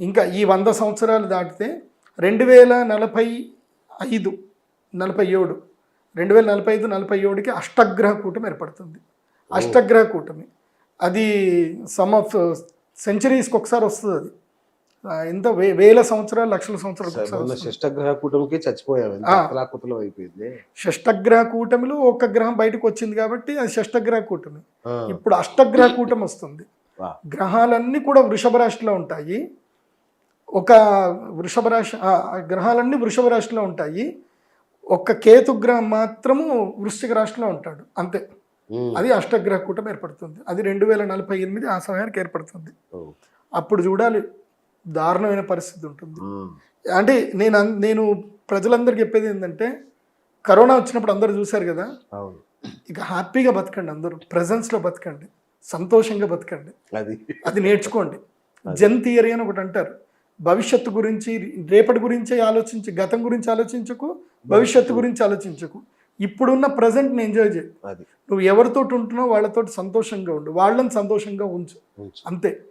ఇంకా ఈ వంద సంవత్సరాలు దాటితే రెండు వేల నలభై ఐదు నలభై ఏడు రెండు వేల నలభై ఐదు నలభై ఏడుకి అష్టగ్రహ కూటమి ఏర్పడుతుంది. అష్టగ్రహ కూటమి. అది సమ్ ఆఫ్ సెంచరీస్కి ఒకసారి వస్తుంది అది. ఎంత వేల సంవత్సరాలు లక్షల ఎంత ఆ. అతలాకుతలం అయిపోయింది? షష్టగ్రహ కూటమిలో ఒక గ్రహం బయటకు వచ్చింది కాబట్టి అది షష్టగ్రహ కూటమి. ఇప్పుడు అష్టగ్రహ కూటమి వస్తుంది. గ్రహాలన్నీ కూడా వృషభ రాశిలో ఉంటాయి. ఒక వృషభ రాశి గ్రహాలన్నీ వృషభ రాశిలో ఉంటాయి. ఒక్క కేతు గ్రహం మాత్రము వృశ్చిక రాశిలో ఉంటాడు. అంతే. అది అష్టగ్రహ కూటమి ఏర్పడుతుంది. అది రెండు వేల నలభై ఎనిమిది ఆ సమయానికి ఏర్పడుతుంది. అప్పుడు చూడాలి. దారుణమైన పరిస్థితి ఉంటుంది. అంటే నేను నేను ప్రజలందరికీ చెప్పేది ఏంటంటే కరోనా వచ్చినప్పుడు అందరూ చూశారు కదా? ఇక హ్యాపీగా బతకండి అందరూ. ప్రజెన్స్లో బతకండి. సంతోషంగా బతకండి. అది. అది నేర్చుకోండి. జన్ థియరీ అని ఒకటి అంటారు. భవిష్యత్తు గురించి రేపటి గురించే ఆలోచించి గతం గురించి ఆలోచించకు భవిష్యత్తు గురించి ఆలోచించకు. ఇప్పుడున్న ప్రజెంట్ని ఎంజాయ్ చేయి. నువ్వు ఎవరితోటి ఉంటున్నావు వాళ్ళతోటి సంతోషంగా ఉండు. వాళ్ళని సంతోషంగా ఉంచు. అంతే.